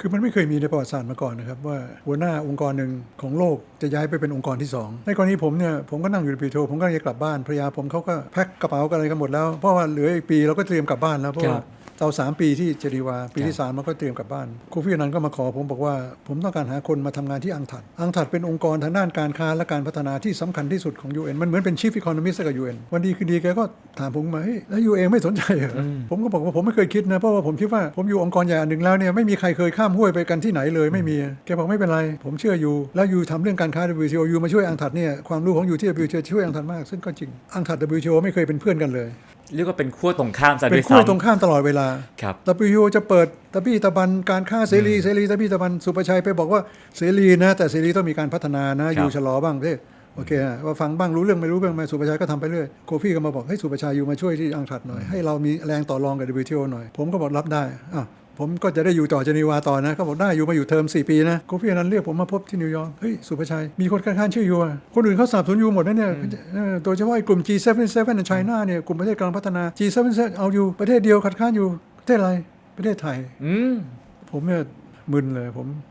คือมันไม่เคยมีในประวัติศาสตร์มาก่อนนะครับว่าหัวหน้าองค์กรหนึ่งของโลกจะย้ายไปเป็นองค์กรที่สองในกรณีผมเนี่ยผมก็นั่งอยู่ในปีโทผมก็จะกลับบ้านภรรยาผมเขาก็แพ็คกระเป๋ากันอะไรกันหมดแล้วเพราะว่าเหลืออีกปีเราก็เตรียมกลับบ้านแล้วเพราะว่า เราสามปีที่เจดีวา ปีที่สามเราก็เตรียมกลับบ้านโคฟี่อนันต์ก็มาขอผมบอกว่า ผมต้องการหาคนมาทำงานที่อังถัดอังถัดเป็นองค์กรทางด้านการค้าและการพัฒนาที่สำคัญที่สุดของ UN มันเหมือนเป็น Chief Economist กับ UN วันดีคือดีแกก็ถามผมมาเฮ้ยแล้วยูเองไม่สนใจเหรออผมก็บอกว่าผมไม่เคยคิดนะเพราะว่าผมคิดว่าผมอยู่องค์กรใหญ่อันหนึ่งแล้วเนี่ยไม่มีใครเคยข้ามห้วยไปกันที่ไหนเลยไม่มีแกบอกไม่เป็นไร ผมเชื่ออยู่แล้วอยู่ทำเรื่องการค้า WTO อยู่มาช่วยอังถัดเนี่ยความรู้ของอยู่ที่ WTO ช่วยอังถัดมากซึ่งก็จริงอังถัด WTO ไม่เคยเป็นเพื่อนกันเลย เรียกว่าเป็นขั้วตรงข้ามซะเป็ด้วนยขั้วตรงซ้ำข้ามตลอดเวลาครับ WTO จะเปิดตะบี้ตะบันการค้าเสรีเสรีตะบี้ตะบันสุประชัยไปบอกว่าเสรีนะ แต่เสรีต้องมีการพัฒนานะครับอยู่ชะลอบ้างเด้โอเคอะว่าฟังบ้างรู้เรื่องไม่รู้เรื่องมาสุประชัยก็ทำไปเรื่อยโคฟี่ก็มาบอกให้สุประชัยอยู่มาช่วยที่อังถัดหน่อยให้เรามีแรงต่อรองกับ WTO หน่อย ผมก็บอกรับได้อะ ผมก็จะได้อยู่ต่อเจนีวาต่อนะก็บอกได้อยู่มาอยู่เทอม4 ปีนะโคฟี่อนั้นเรียกผมมาพบที่นิวยอร์กเฮ้ยสุประชัยมีคนค้านๆชื่อยูอะคนอื่นเขาสนับสนุนยูหมดนะเนี่ยเออโดยเฉพาะไอ้กลุ่ม G77 ในไชน่าเนี่ยกลุ่มประเทศกำลังพัฒนา G77 เอาอยู่ประเทศเดียวคัดค้านอยู่ประเทศอะไรประเทศไทยอืมผมเนี่ยมึนเลยผม